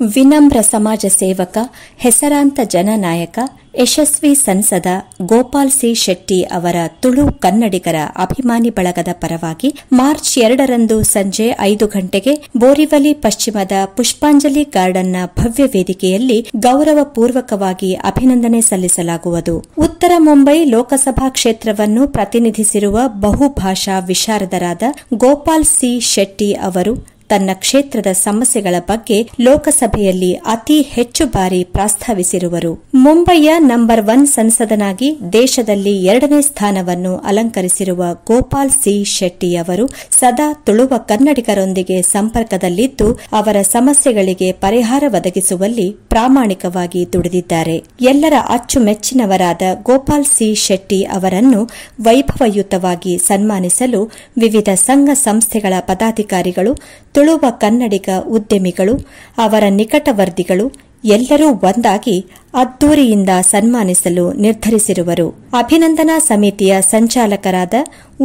ವಿನಮ್ರ ಸಮಾಜ ಸೇವಕ, ಹೆಸರಾಂತ ಜನನಾಯಕ, ಯಶಸ್ವಿ ಸಂಸದ ಗೋಪಾಲ್ ಸಿ ಶೆಟ್ಟಿ ಅವರ ತುಳು ಕನ್ನಡಿಗರ ಅಭಿಮಾನಿ ಬಳಗದ ಪರವಾಗಿ ಮಾರ್ಚ್ ಎರಡರಂದು ಸಂಜೆ ಐದು ಗಂಟೆಗೆ ಬೋರಿವಲಿ ಪಶ್ಚಿಮದ ಪುಷ್ಪಾಂಜಲಿ ಗಾರ್ಡನ್ನ ಭವ್ಯ ವೇದಿಕೆಯಲ್ಲಿ ಗೌರವಪೂರ್ವಕವಾಗಿ ಅಭಿನಂದನೆ ಸಲ್ಲಿಸಲಾಗುವುದು. ಉತ್ತರ ಮುಂಬೈ ಲೋಕಸಭಾ ಕ್ಷೇತ್ರವನ್ನು ಪ್ರತಿನಿಧಿಸಿರುವ ಬಹುಭಾಷಾ ವಿಶಾರದರಾದ ಗೋಪಾಲ್ ಸಿ ಶೆಟ್ಟಿ ಅವರು ತನ್ನ ಕ್ಷೇತ್ರದ ಸಮಸ್ಯೆಗಳ ಬಗ್ಗೆ ಲೋಕಸಭೆಯಲ್ಲಿ ಅತಿ ಹೆಚ್ಚು ಬಾರಿ ಪ್ರಸ್ತಾವಿಸಿರುವರು. ಮುಂಬೈಯ ನಂಬರ್ ಒನ್ ಸಂಸದನಾಗಿ ದೇಶದಲ್ಲಿ ಎರಡನೇ ಸ್ಥಾನವನ್ನು ಅಲಂಕರಿಸಿರುವ ಗೋಪಾಲ್ ಸಿ ಶೆಟ್ಟಿ ಅವರು ಸದಾ ತುಳುವ ಕನ್ನಡಿಗರೊಂದಿಗೆ ಸಂಪರ್ಕದಲ್ಲಿದ್ದು, ಅವರ ಸಮಸ್ಯೆಗಳಿಗೆ ಪರಿಹಾರ ಒದಗಿಸುವಲ್ಲಿ ಪ್ರಾಮಾಣಿಕವಾಗಿ ದುಡಿದಿದ್ದಾರೆ. ಎಲ್ಲರ ಅಚ್ಚುಮೆಚ್ಚಿನವರಾದ ಗೋಪಾಲ್ ಸಿ ಶೆಟ್ಟಿ ಅವರನ್ನು ವೈಭವಯುತವಾಗಿ ಸನ್ಮಾನಿಸಲು ವಿವಿಧ ಸಂಘ ಸಂಸ್ಥೆಗಳ ಪದಾಧಿಕಾರಿಗಳು ತುಳುವ ಕನ್ನಡಿಗ ಉದ್ಯಮಿಗಳು, ಅವರ ನಿಕಟವರ್ತಿಗಳು ಎಲ್ಲರೂ ಒಂದಾಗಿ ಅದ್ದೂರಿಯಿಂದ ಸನ್ಮಾನಿಸಲು ನಿರ್ಧರಿಸಿರುವರು. ಅಭಿನಂದನಾ ಸಮಿತಿಯ ಸಂಚಾಲಕರಾದ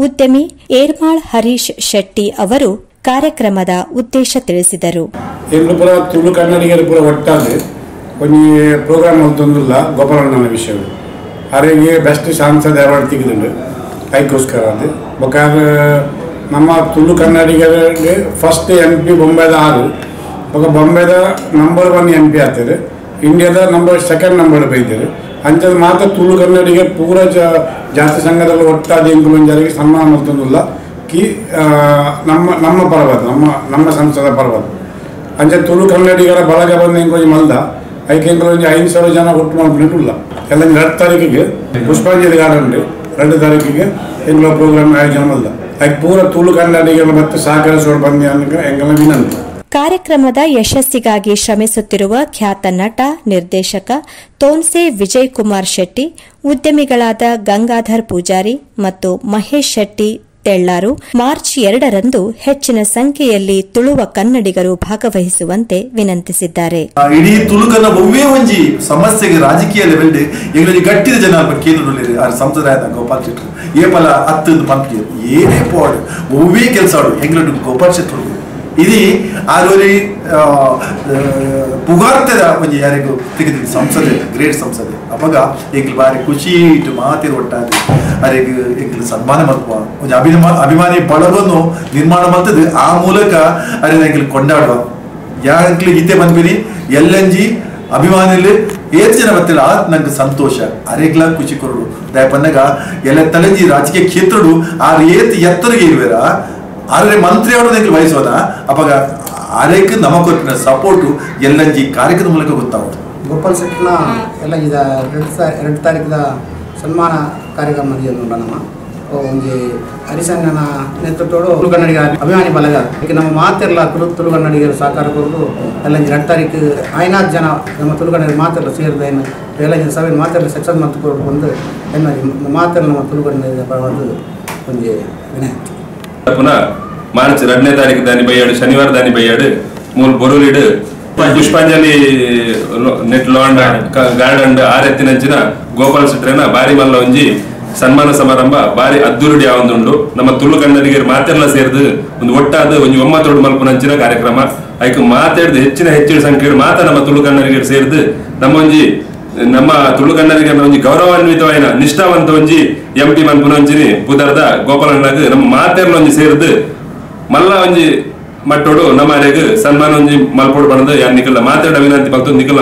ಉದ್ಯಮಿ ಏರ್ಮಾಳ್ ಹರೀಶ್ ಶೆಟ್ಟಿ ಅವರು ಕಾರ್ಯಕ್ರಮದ ಉದ್ದೇಶ ತಿಳಿಸಿದರು. ತುಳು ಕನ್ನಡಿಗರು ಪೂರ ಒಟ್ಟಾಗಿ ಪ್ರೋಗ್ರಾಮ್ ಬೆಸ್ಟ್ ಅವಾರ್ಡ್ ತೆಗೆದುಂಡು ಅದಕ್ಕೋಸ್ಕರ ಅದು. ನಮ್ಮ ತುಳು ಕನ್ನಡಿಗರಿಗೆ ಫಸ್ಟ್ ಎಂ ಪಿ ಬೊಂಬೆದ ಆರು. ಬೊಕ ಬೊಂಬೆದ ನಂಬರ್ ಒನ್ ಎಂ ಪಿ ಆಗ್ತದೆ. ಇಂಡಿಯಾದ ನಂಬರ್ ಸೆಕೆಂಡ್ ನಂಬರ್ ಬೈತಾರೆ. ಅಂಚದ ಮಾತ್ರ ತುಳು ಕನ್ನಡಿಗೆ ಪೂರ ಜಾತಿ ಸಂಘದಲ್ಲಿ ಒಟ್ಟಾದ ಇಂಕುಲಂಜರಿಗೆ ಸನ್ಮಾನ ಮಾಡ್ತಿಲ್ಲ ಕಿ ನಮ್ಮ ನಮ್ಮ ಪರ್ವತ, ನಮ್ಮ ನಮ್ಮ ಸಂಸದ ಪರ್ವತ. ಅಂಚೆ ತುಳು ಕನ್ನಡಿಗರ ಬಳಗ ಬಂದ ಇಂಕೊಂಚ ಮಲ್ದ. ಐಕೆ ಇಂಕೊಂಚ ಐದು ಸಾವಿರ ಜನ ಒಟ್ಟು ಮಾಡ್ಬಿಟ್ಟಿಲ್ಲ ಎಲ್ಲ ಎರಡು ತಾರೀಕಿಗೆ ಪುಷ್ಪಾಂಜಲಿ ಗಾರ್ಡನ್ ಎರಡು ತಾರೀಕಿಗೆ ಎಂಗ್ಲ ಪ್ರೋಗ್ರಾಮ್ ಆಯೋಜನೆ ಮಾಡಿದ ಅದಕ್ಕೆ ಪೂರ ತುಳು ಕನ್ನಡಿಗರ ಮತ್ತೆ ಸೋಡ್ ಬಂದಿ ಅನ್ನೋ ಎಂಗಲ ವಿನಂತಿ. ಕಾರ್ಯಕ್ರಮದ ಯಶಸ್ಸಿಗಾಗಿ ಶ್ರಮಿಸುತ್ತಿರುವ ಖ್ಯಾತ ನಟ, ನಿರ್ದೇಶಕ ತೋನ್ಸೆ ವಿಜಯ್ ಕುಮಾರ್ ಶೆಟ್ಟಿ, ಉದ್ಯಮಿಗಳಾದ ಗಂಗಾಧರ್ ಪೂಜಾರಿ ಮತ್ತು ಮಹೇಶ್ ಶೆಟ್ಟಿ ತೆಳ್ಳಾರು ಮಾರ್ಚ್ ಎರಡರಂದು ಹೆಚ್ಚಿನ ಸಂಖ್ಯೆಯಲ್ಲಿ ತುಳುವ ಕನ್ನಡಿಗರು ಭಾಗವಹಿಸುವಂತೆ ವಿನಂತಿಸಿದ್ದಾರೆ. ಇಡೀ ತುಳುಕನ್ನ ಒವ್ವೇ ಒಂಜಿ ಸಮಸ್ಯೆಗೆ ರಾಜಕೀಯ ಲೆವೆಲ್ ಎಂಗ್ಲೊಂಜಿ ಗಟ್ಟಿದ ಜನ ಕೇಂದ್ರದಲ್ಲಿ ಸಂಪ್ರದಾಯದ ಗೋಪಾಲ್ ಶೆಟ್ಟಿ ಏಪಲ ಹತ್ತು ಮಂತ್ರಿ ಏನೇ ಪೋಡ್ ಒವ್ವೇ ಕೆಲಸ ಆಡು ಎಂಗ್ಲೊಂದು ಗೋಪಾಲ್ ಶೆಟ್ಟರು ఇది ಆಗೋರಿ ಪುಗಾರ್ತದ ಒಂಜಿ ಯಾರಿಗೂ ತೆಗೆದಿದ್ದು ಸಂಸದೆ ಗ್ರೇಟ್ ಸಂಸದೆ. ಅಪಗ ಎಂಗ್ಲು ಬಾರಿ ಖುಷಿ ಇಟ್ಟು ಮಾತಿರು ಒಟ್ಟಾಗಿ. ಅರೆಗ್ ಎಂಗ್ಲು ಸನ್ಮಾನ ಮಲ್ಪುವ ಅಭಿಮಾನ ಅಭಿಮಾನಿ ಬಳಗನ್ನು ನಿರ್ಮಾಣ ಮಾಡ್ತದೆ. ಆ ಮೂಲಕ ಅರೆ ಎಂಗ್ಲು ಕೊಂಡಾಡುವ. ಯಾಕೆ ಗೀತೆ ಬಂದ್ಬಿನಿ ಎಲ್ಲಂಜಿ ಅಭಿಮಾನಿಲಿ ಏತ್ ಜನ ಬರ್ತಿಲ್ಲ. ಆತ್ ನಂಗೆ ಸಂತೋಷ. ಅರೆಗ್ಲ ಖುಷಿ ಕೊರಡು ದಯಪನ್ನಾಗ ಎಲ್ಲ ತಲೆಂಜಿ ರಾಜಕೀಯ ಕ್ಷೇತ್ರಡು ಆ ಏತ್ ಎತ್ತರಿಗೆ ಇರುವೆರ? ಆದ್ರೆ ಮಂತ್ರಿ ಅವರು ನಂಗೆ ವಹಿಸೋದ ಅವಾಗ ಅರೆಕ್ ನಮ ಕೊಟ್ಟಿನ ಸಪೋರ್ಟು ಎಲ್ಲಂಜಿ ಕಾರ್ಯಕ್ರಮ ಮೂಲಕ ಗೊತ್ತಾಗುತ್ತೆ ಗೋಪಾಲ್ ಶೆಟ್ಟಿನ ಎಲ್ಲ ಇದ ಎರಡು ಸಾ, ಎರಡು ತಾರೀಕಿದ ಸನ್ಮಾನ ಕಾರ್ಯಕ್ರಮ ನಡೆಯೋದು ನಮ್ಮ ಒಂಜಿ ಹರಿಸಂಗನ ನೇತೃತ್ವಡು ತುಳು ಕನ್ನಡಿಗ ಅಭಿಮಾನಿ ಬಲಗ. ಈಗ ನಮ್ಮ ಮಾತೆಲ್ಲ ತುಳು ತುಳು ಕನ್ನಡಿಗರು ಸಹಕಾರ ಕೊಟ್ಟು ಎಲ್ಲ ಎರಡು ತಾರೀಕು ಐನಾರು ಜನ ನಮ್ಮ ತುಳು ಕನ್ನಡಿಗರು ಮಾತೆಲ್ಲ ಸೇರಿದ ಏನು ಎಲ್ಲ ಜನ ಸಭೆ ಮಾತೆಲ್ಲ ಸಕ್ಸಸ್ ಮತ್ತು ಕೊಟ್ಟು ಬಂದು ಏನು ಮಾತೆಲ್ಲ ನಮ್ಮ ತುಳು ಕನ್ನಡಿಗ ಬಂದು ಒಂಜಿ ವಿನಾಯಕ ಪುನಃ ಮಾರ್ಚ್ ಎರಡನೇ ತಾರೀಕು ದಾನಿ ಬೈಯಾಡು ಶನಿವಾರ ದಾನಿ ಬೈಯಾಡು ಮೂರು ಬೊರುಲಿಡು ಪುಷ್ಪಾಂಜಲಿ ನೆಟ್ ಲಾಂಡ್ ಗಾರ್ಡನ್ ಆರೆತ್ತಿನಂಚಿನ ಗೋಪಾಲ ಸಿಟ್ರೇನ ಬಾರಿ ಮಲ್ಲ ಒಂಜಿ ಸನ್ಮಾನ ಸಮಾರಂಭ ಬಾರಿ ಅದ್ದೂರುಡಿ ಆವೊಂದುಂಡು. ನಮ್ಮ ತುಳು ಕನ್ನಡಿಗರು ಮಾತೆಲ್ಲ ಸೇರಿದು ಒಂದು ಒಟ್ಟಾದ ಒಂಜಿ ಒಮ್ಮತ್ತೋಡು ಮಲ್ಪುನಂಚಿನ ಕಾರ್ಯಕ್ರಮ. ಐಕ್ ಮಾತಾಡಿದ ಹೆಚ್ಚಿನ ಹೆಚ್ಚಿನ ಸಂಖ್ಯೆಯಲ್ಲಿ ಮಾತ ನಮ್ಮ ತುಳು ಕನ್ನಡಿಗರು ಸೇರಿದು ನಮ್ಮ ಒಂಜಿ, ನಮ್ಮ ತುಳು ಕನ್ನಡಿಗರ ಒಂಜಿ ಗೌರವಾನ್ವಿತವಾಯಿನ ನಿಷ್ಠಾವಂತ ಒಂಜಿ ಎಂ ಪಿ ಮನ್ಪುನ ಒಂಜಿನಿ ಪುದರ್ದ ಗೋಪಾಲಣ್ಣಗ್ ನಮ್ಮ ಮಾತೆರ್ಲ ಒಂಜಿ ಸೇರಿದು ಮಲ್ಲ ಒಂಜಿ ಮಟ್ಟೋಡು ನಮ್ಮ ಅರೆಗ್ ಸನ್ಮಾನ ಒಂಜಿ ಮಲ್ಪೋಡು ಬಂದ ಯಾರು ನಿಕಲ ಮಾತಾಡ ವಿನಂತಿ ಭಕ್ತ ನಿಖಲ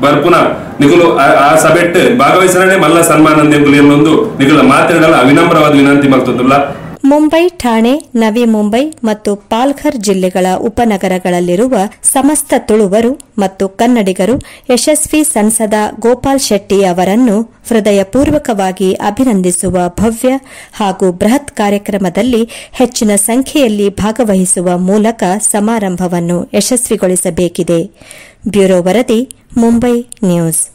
ಬರ್ಪುನ ನಿಕುಲು ಆ- ಸಭೆಟ್ ಭಾಗವಹಿಸರಣೆ ಮಲ್ಲ ಸನ್ಮಾನ ನಿಕುಲು ಏನೊಂದು ನಿಕಲ ಮಾತಾಡಲ್ಲ ಅವಿನಮ್ರವಾದ ವಿನಂತಿ ಮಲ್ತುಲ್ಲ ಮುಂಬೈ, ಠಾಣೆ, ನವಿ ಮುಂಬೈ ಮತ್ತು ಪಾಲ್ಘರ್ ಜಿಲ್ಲೆಗಳ ಉಪನಗರಗಳಲ್ಲಿರುವ ಸಮಸ್ತ ತುಳುವರು ಮತ್ತು ಕನ್ನಡಿಗರು ಯಶಸ್ವಿ ಸಂಸದ ಗೋಪಾಲ್ ಶೆಟ್ಟಿ ಅವರನ್ನು ಹೃದಯಪೂರ್ವಕವಾಗಿ ಅಭಿನಂದಿಸುವ ಭವ್ಯ ಹಾಗೂ ಬೃಹತ್ ಕಾರ್ಯಕ್ರಮದಲ್ಲಿ ಹೆಚ್ಚಿನ ಸಂಖ್ಯೆಯಲ್ಲಿ ಭಾಗವಹಿಸುವ ಮೂಲಕ ಸಮಾರಂಭವನ್ನು ಯಶಸ್ವಿಗೊಳಿಸಬೇಕಿದೆ. ಬ್ಯೂರೋ ವರದಿ, ಮುಂಬೈ ನ್ಯೂಸ್.